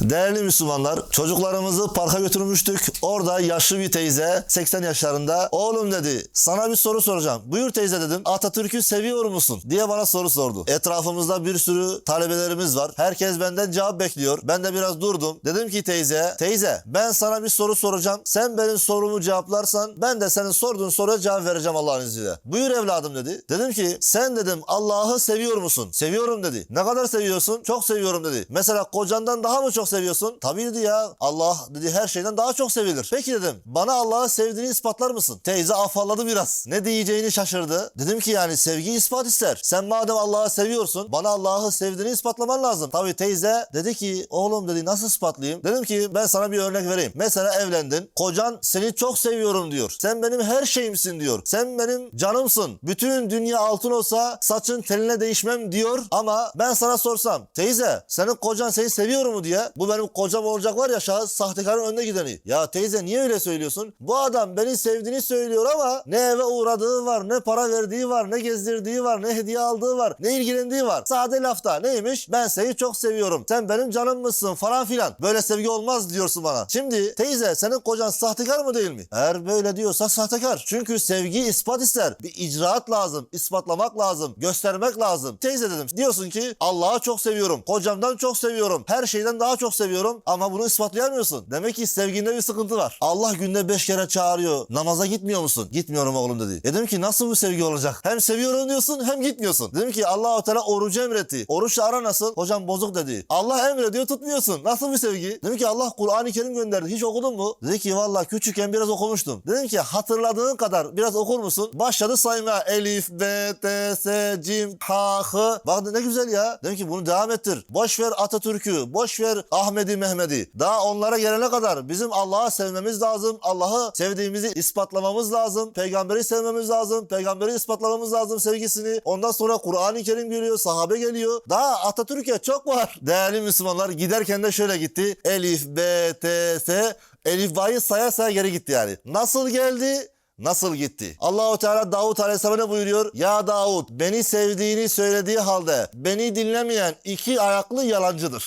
Değerli Müslümanlar, çocuklarımızı parka götürmüştük. Orada yaşlı bir teyze, 80 yaşlarında, oğlum dedi, sana bir soru soracağım. Buyur teyze dedim, Atatürk'ü seviyor musun? diye bana soru sordu. Etrafımızda bir sürü talebelerimiz var. Herkes benden cevap bekliyor. Ben de biraz durdum. Dedim ki teyze, teyze ben sana bir soru soracağım. Sen benim sorumu cevaplarsan ben de senin sorduğun soruya cevap vereceğim Allah'ın izniyle. Buyur evladım dedi. Dedim ki sen dedim Allah'ı seviyor musun? Seviyorum dedi. Ne kadar seviyorsun? Çok seviyorum dedi. Mesela kocandan daha mı çok seviyorsun? Tabii dedi ya. Allah dedi her şeyden daha çok sevilir. Peki dedim. Bana Allah'ı sevdiğini ispatlar mısın? Teyze afalladı biraz. Ne diyeceğini şaşırdı. Dedim ki yani sevgi ispat ister. Sen madem Allah'ı seviyorsun bana Allah'ı sevdiğini ispatlaman lazım. Tabii teyze dedi ki oğlum dedi nasıl ispatlayayım? Dedim ki ben sana bir örnek vereyim. Mesela evlendin. Kocan seni çok seviyorum diyor. Sen benim her şeyimsin diyor. Sen benim canımsın. Bütün dünya altın olsa saçın teline değişmem diyor. Ama ben sana sorsam teyze senin kocan seni seviyor mu diye bu benim kocam olacak var ya şahıs sahtekarın önüne gideni. Ya teyze niye öyle söylüyorsun? Bu adam beni sevdiğini söylüyor ama ne eve uğradığı var, ne para verdiği var, ne gezdirdiği var, ne hediye aldığı var, ne ilgilendiği var. Sade lafta neymiş? Ben seni çok seviyorum. Sen benim canım mısın falan filan. Böyle sevgi olmaz diyorsun bana. Şimdi teyze senin kocan sahtekar mı değil mi? Eğer böyle diyorsa sahtekar. Çünkü sevgi ispat ister. Bir icraat lazım. ispatlamak lazım. Göstermek lazım. Teyze dedim. Diyorsun ki Allah'ı çok seviyorum. Kocamdan çok seviyorum. Her şeyden daha çok seviyorum. Ama bunu ispatlayamıyorsun. Demek ki sevginde bir sıkıntı var. Allah günde beş kere çağırıyor. Namaza gitmiyor musun? Gitmiyorum oğlum dedi. Dedim ki nasıl bu sevgi olacak? Hem seviyorum diyorsun hem gitmiyorsun. Dedim ki Allah-u Teala orucu emretti. Oruçla ara nasıl? Hocam bozuk dedi. Allah emrediyor tutmuyorsun. Nasıl bir sevgi? Dedim ki Allah Kur'an-ı Kerim gönderdi. Hiç okudun mu? Dedi ki valla küçükken biraz okumuştum. Dedim ki hatırladığın kadar biraz okur musun? Başladı saymaya. Elif, B, T, S, Cim, H, H. Bak ne güzel ya. Dedim ki bunu devam ettir. Boş ver Atatürk'ü. Boş ver Ahmet'i, Mehmet'i. Daha onlara gelene kadar bizim Allah'ı sevmemiz lazım. Allah'ı sevdiğimizi ispatlamamız lazım. Peygamberi sevmemiz lazım. Peygamberi ispatlamamız lazım sevgisini. Ondan sonra Kur'an-ı Kerim geliyor. Sahabe geliyor. Daha Atatürk'e çok var. Değerli Müslümanlar giderken de şöyle gitti. Elif, B, T, S. Elif Va'yı saya saya geri gitti yani. Nasıl geldi? Nasıl gitti? Allahu Teala Davut Aleyhisselam'a ne buyuruyor? Ya Davut beni sevdiğini söylediği halde beni dinlemeyen iki ayaklı yalancıdır.